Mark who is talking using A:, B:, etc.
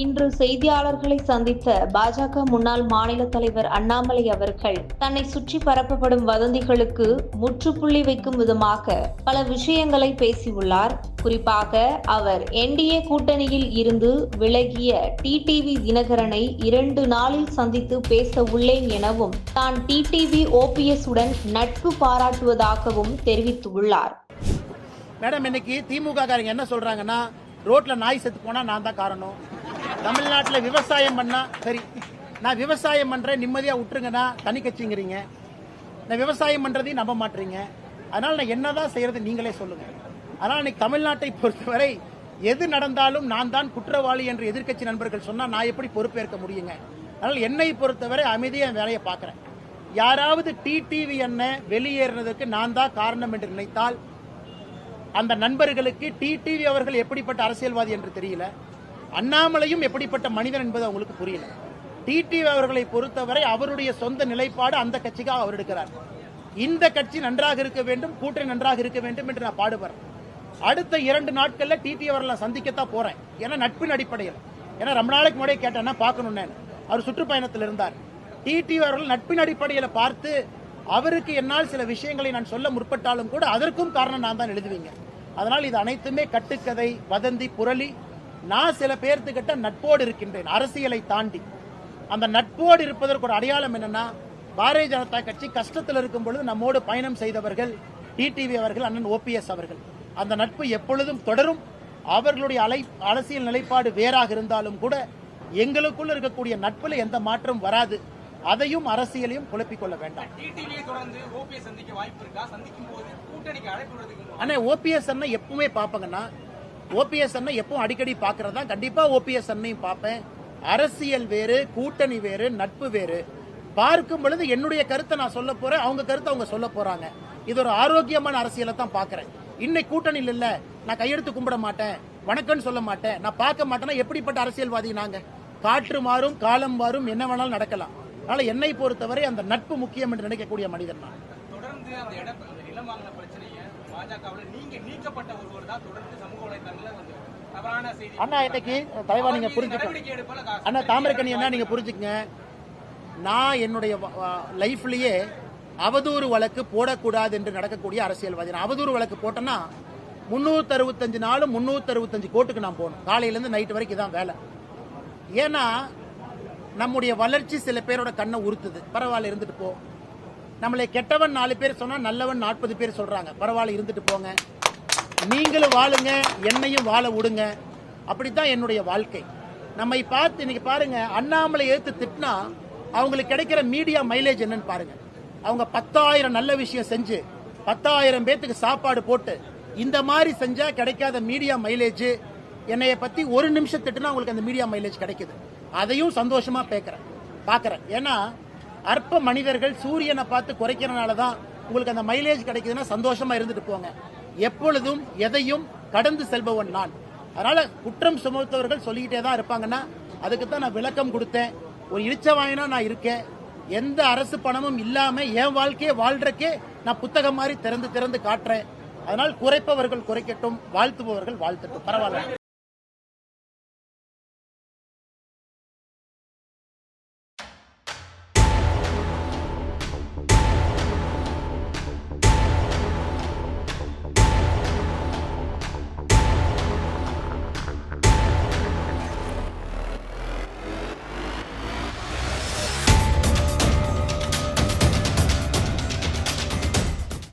A: இன்று செய்தியாளர்களை சந்தித்த பாஜக முன்னாள் மாநில தலைவர் அண்ணாமலை அவர்கள் தன்னை சுற்றி பரப்பப்படும் வதந்திகளுக்கு முற்றுப்புள்ளி வைக்கும் விதமாக பல விஷயங்களை பேசியுள்ளார். குறிப்பாக அவர் என்டிஏ கூட்டணியில் இருந்து விலகிய டிடிவி தினகரனை இரண்டு நாளில் சந்தித்து பேச உள்ளேன் எனவும் தான் டிடிவி ஓபிஎஸ் உடன் நட்பு பாராட்டுவதாகவும் தெரிவித்துள்ளார்.
B: மேடம் இன்னைக்கு திமுக காரங்க என்ன சொல்றாங்கன்னா ரோட்ல நாய் செத்து போனா நான் தான் காரணம். தமிழ்நாட்டில் விவசாயம் பண்ணா சரி நான் விவசாயம் பண்றேன் நிம்மதியா விட்டுருங்கன்னா தனி கட்சிங்கிறீங்க. நான் விவசாயம் பண்றதையும் நம்ப மாட்டீங்க. அதனால நான் என்னதான் செய்யறது நீங்களே சொல்லுங்க. அதனால இன்னைக்கு தமிழ்நாட்டை பொறுத்தவரை எது நடந்தாலும் நான் தான் குற்றவாளி என்று எதிர்க்கட்சி நண்பர்கள் சொன்னா நான் எப்படி பொறுப்பேற்க முடியுங்க? அதனால என்னை பொறுத்தவரை அமைதியாக என் வேலையை பார்க்கறேன். யாராவது டிடிவி என்ன வெளியேறினதற்கு நான் தான் காரணம் என்று நினைத்தால் அந்த நண்பர்களுக்கு டிடிவி அவர்கள் எப்படிப்பட்ட அரசியல்வாதி என்று தெரியல. அண்ணாமலையும் எப்படிப்பட்ட மனிதன் என்பது அவங்களுக்கு புரியல. டிடி அவர்களை பொறுத்தவரை அவருடைய சொந்த நிலைப்பாடு அந்த கட்சிக்காக அவர் எடுக்கிறார். இந்த கட்சி நன்றாக இருக்க வேண்டும் கூட்டணி நன்றாக இருக்க வேண்டும் என்று நான் பாடுபடுறேன். அடுத்த இரண்டு நாட்கள்ல டிடி அவர்களை சந்திக்கத்தான் போறேன். ஏன்னா நட்பின் அடிப்படையில். ஏன்னா ரொம்ப நாளைக்கு முன்னாடியே கேட்டேன்னா பார்க்கணும் அவர் சுற்றுப்பயணத்தில் இருந்தார். டிடி அவர்கள் நட்பின் அடிப்படையில் பார்த்து அவருக்கு என்னால் சில விஷயங்களை நான் சொல்ல முற்பட்டாலும் கூட அதற்கும் காரணம் நான் தான் எழுதுவீங்க. அதனால் இது அனைத்துமே கட்டுக்கதை வதந்தி புரளி நான் சில பேர்த்துக்கிட்ட நட்போடு இருக்கின்றேன் அரசியலை தாண்டி. அந்த நட்போடு இருப்பதற்கு ஒரு அடையாளம் என்னன்னா பாரதிய ஜனதா கட்சி கஷ்டத்தில் இருக்கும் பொழுது நம்மோடு பயணம் செய்தவர்கள் டிடிவி அவர்கள் அண்ணன் ஓபிஎஸ் அவர்கள். அந்த நட்பு எப்பொழுதும் தொடரும். அவர்களுடைய அலை அரசியல் நிலைப்பாடு வேறாக இருந்தாலும் கூட எங்களுக்குள்ள இருக்கக்கூடிய நட்புல எந்த மாற்றம் வராது. அதையும் அரசியலையும் குழப்பிக் கொள்ள வேண்டாம்.
C: தொடர்ந்து ஓபிஎஸ்
B: அண்ணா எப்பவுமே பார்ப்பேங்கண்ணா ஓபிஎஸ் அண்ணன் எப்பவும் அடிக்கடி பார்க்கறதா கண்டிப்பா ஓபிஎஸ் அண்ணையும் பார்ப்பேன். அரசியல் வேறு கூட்டணி வேறு நட்பு வேறு. பார்க்கும் பொழுது என்னுடைய கருத்தை நான் சொல்ல போறேன். அவங்க கருத்தை அவங்க சொல்ல போறாங்க. இது ஒரு ஆரோக்கியமான அரசியலை தான் பாக்குறேன் இன்னைக்கு கூட்டணியில் இல்ல. நான் கையெடுத்து கும்பிட மாட்டேன். வணக்கம்னு சொல்ல மாட்டேன். நான் பார்க்க மாட்டேன்னா எப்படிப்பட்ட அரசியல்வாதி நாங்க? காற்று மாறும் காலம் மாறும் என்ன வேணாலும் நடக்கலாம். அதனால என்னை பொறுத்தவரை அந்த நட்பு முக்கியம் என்று நினைக்கக்கூடிய மனிதன் நான்.
C: தொடர்ந்து அந்த இடம் நிலம் வாங்கின பிரச்சனையை பாஜகவில் நீங்க நீக்கப்பட்ட ஒருவர் தான் தொடர்ந்து சமூக வலைதளங்களில்
B: அண்ணா இன்னைக்கு தலைவா நீங்க புரிஞ்சுக்க அண்ணா தாமரைக்கணி என்ன நீங்க புரிஞ்சுக்கங்க. நான் என்னுடைய லைஃப்லயே அவதூறு வழக்கு போடக்கூடாது என்று நடக்கக்கூடிய அரசியல்வாதி. நான் அவதூறு வழக்கு போட்டேன்னா முன்னூத்தி அறுபத்தஞ்சு நாளும் முன்னூத்தி அறுபத்தஞ்சு கோர்ட்டுக்கு நான் போகணும். காலையில இருந்து நைட் வரைக்கும் தான் வேலை. ஏன்னா நம்முடைய வளர்ச்சி சில பேரோட கண்ணை உறுத்துது. பரவாயில்ல இருந்துட்டு போ. நம்மளை கெட்டவன் நாலு பேர் சொன்னா நல்லவன் நாற்பது பேர் சொல்றாங்க. பரவாயில்ல இருந்துட்டு போங்க. நீங்களும் வாழுங்க என்னையும் வாழ விடுங்க. அப்படித்தான் என்னுடைய வாழ்க்கை. நம்மை பார்த்து இன்னைக்கு பாருங்க அண்ணாமலை எடுத்து திட்டினா அவங்களுக்கு கிடைக்கிற மீடியா மைலேஜ் என்னன்னு பாருங்க. அவங்க பத்தாயிரம் நல்ல விஷயம் செஞ்சு பத்தாயிரம் பேத்துக்கு சாப்பாடு போட்டு இந்த மாதிரி செஞ்சா கிடைக்காத மீடியா மைலேஜ் என்னைய பத்தி ஒரு நிமிஷம் திட்டுனா உங்களுக்கு அந்த மீடியா மைலேஜ் கிடைக்குது. அதையும் சந்தோஷமா பேக்கிறேன் பாக்குறேன். ஏன்னா அற்ப மனிதர்கள் சூரியனை பார்த்து குறைக்கிறனால தான் உங்களுக்கு அந்த மைலேஜ் கிடைக்குதுன்னா சந்தோஷமா இருந்துட்டு போங்க. எப்பொழுதும் எதையும் கடந்து செல்பவன் நான். அதனால குற்றம் சுமத்தவர்கள் சொல்லிக்கிட்டே தான் இருப்பாங்கன்னா அதுக்கு தான் நான் விளக்கம் கொடுத்தேன். ஒரு இழிச்சவாயனா நான் இருக்கேன். எந்த அரசு பணமும் இல்லாம என் வாழ்க்கையை வாழ்றக்கே நான் புத்தகம் மாதிரி திறந்து திறந்து காட்டுறேன். அதனால் குறைப்பவர்கள் குறைக்கட்டும் வாழ்த்துபவர்கள் வாழ்த்தட்டும். பரவாயில்ல.